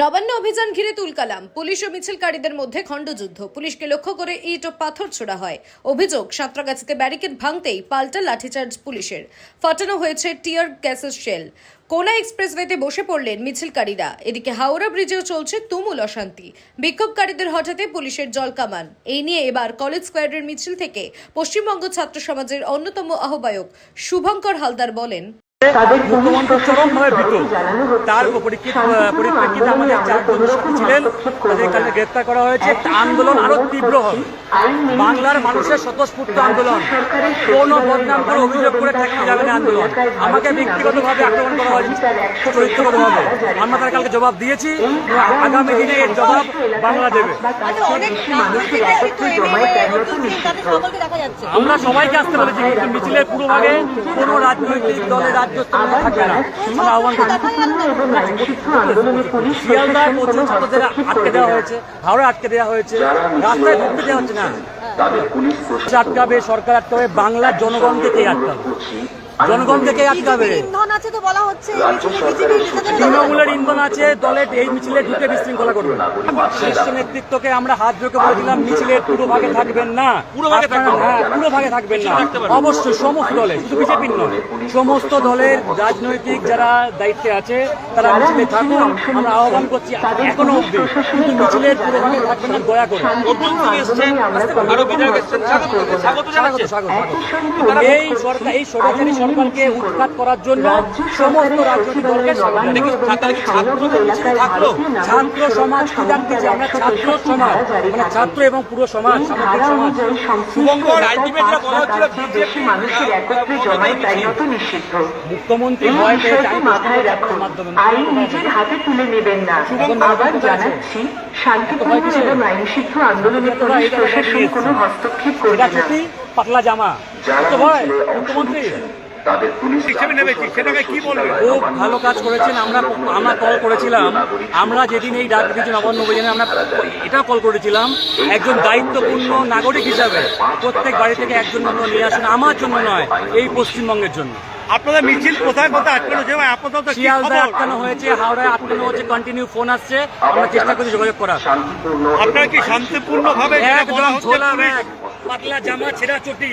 নবান্ন অভিযান ঘিরে তুলকালাম। পুলিশ ও মিছিলকারীদের মধ্যে খণ্ডযুদ্ধ। পুলিশকে লক্ষ্য করে ইট ও পাথর ছোড়া হয়। অভিযোগ, সাঁতরাগাছিতে ব্যারিকেড ভাঙতেই পাল্টা লাঠিচার্জ পুলিশের। ফাটানো হয়েছে টিয়ার গ্যাসের শেল। কোনা এক্সপ্রেসওয়েতে বসে পড়লেন মিছিলকারীরা। এদিকে হাওড়া ব্রিজেও চলছে তুমুল অশান্তি। বিক্ষোভকারীদের হঠাতে পুলিশের জলকামান এই নিয়ে এবার কলেজ স্কোয়াডের মিছিল থেকে পশ্চিমবঙ্গ ছাত্র সমাজের অন্যতম আহ্বায়ক শুভঙ্কর হালদার বলেন মুখ্যমন্ত্রী চরমভাবে ভীত তার পরিপ্রেক্ষিত পরিপ্রেক্ষিতে আমাদের চারজন সাথী ছিলেন তাদের কাছে গ্রেপ্তার করা হয়েছে। আন্দোলন আরও তীব্র হবে বাংলার মানুষের স্বতঃস্ফূর্ত আন্দোলন। কোন বদনাম করে অভিযোগ করে ঠেকানো যাবে না আন্দোলন। আমাকে ব্যক্তিগতভাবে আক্রমণ করা হয়েছে চরিত্রগতভাবে। আমরা তার কালকে জবাব দিয়েছি। আগামী দিনে এর জবাব বাংলা দেবে। আচ্ছা আমরা সবাইকে আসতে বলেছি কিন্তু মিছিলের পুরো ভাগে কোনো রাজনৈতিক দলের আমরা আহ্বান প্রচুর ছাত্রদের আটকে দেওয়া হয়েছে। হাওড়া আটকে দেওয়া হয়েছে রাস্তায় ঢুকতে দেওয়া হচ্ছে না। আটকাবে সরকার আটকাবে বাংলার জনগণকে কে আটকাবে জনগণকে কে আটকাবে। ইন্ধন আছে তো বলা হচ্ছে তৃণমূলের ইন্ধন আছে দলের এই মিছিলে ঢুকে বিশৃঙ্খলা করবে শীর্ষ নেতৃত্বকে আমরা হাত ধরে বলেছিলাম মিছিলের পুরো ভাগে থাকবেন না। আপনারা- হ্যাঁ পুরো ভাগে থাকবেন না। অবশ্যই সমস্ত দলে শুধু বিজেপির নয় সমস্ত দলের রাজনৈতিক যারা দায়িত্বে আছে তারা মিছিলে থাকুন আমরা আহ্বান করছি এখনও অবধি। কিন্তু মিছিলের পুরো ভাগে থাকবেন না দয়া করে। এই সরকার এই স্বৈরাচারী সরকারকে উৎখাত করার জন্য সমস্ত রাজনৈতিক দলকে স্বাগত ছাত্র সমাজ কি জানতে চাই আমরা ছাত্র সমাজ। মানে ছাত্র এবং পুরো সমাজ সমাজ। মুখ্যমন্ত্রী ভয় পেয়ে মাথায় রাখুন। আইন নিজের হাতে তুলে নেবেন না। আবার জানাচ্ছি শান্তিপূর্ণ এবং আইনসিদ্ধ আন্দোলনে পুলিশ প্রশাসন কোনো হস্তক্ষেপ করবে না। পাতলা জামা। তো ভয় মুখ্যমন্ত্রী খুব ভালো কাজ করেছেন আমরা আমরা কল করেছিলাম। আমরা যেদিন এই ডাক দিয়েছি নবান্ন অভিযানে আমরা এটাও কল করেছিলাম। একজন দায়িত্বপূর্ণ নাগরিক হিসাবে প্রত্যেক বাড়ি থেকে একজন মতো নিয়ে আসুন আমার জন্য নয় এই পশ্চিমবঙ্গের জন্য। আপনাদের মিছিল কোথায় কোথায় আটকানো হচ্ছে আপাতত কি শিয়ালদায় আটকানো হয়েছে হাওড়ায় আটকানো হচ্ছে কন্টিনিউ ফোন আসছে আমরা চেষ্টা করছি যোগাযোগ করার। আপনারা কি শান্তিপূর্ণ ভাবে একদম ঝোলা ব্যাগ পাতলা জামা ছেঁড়া চটি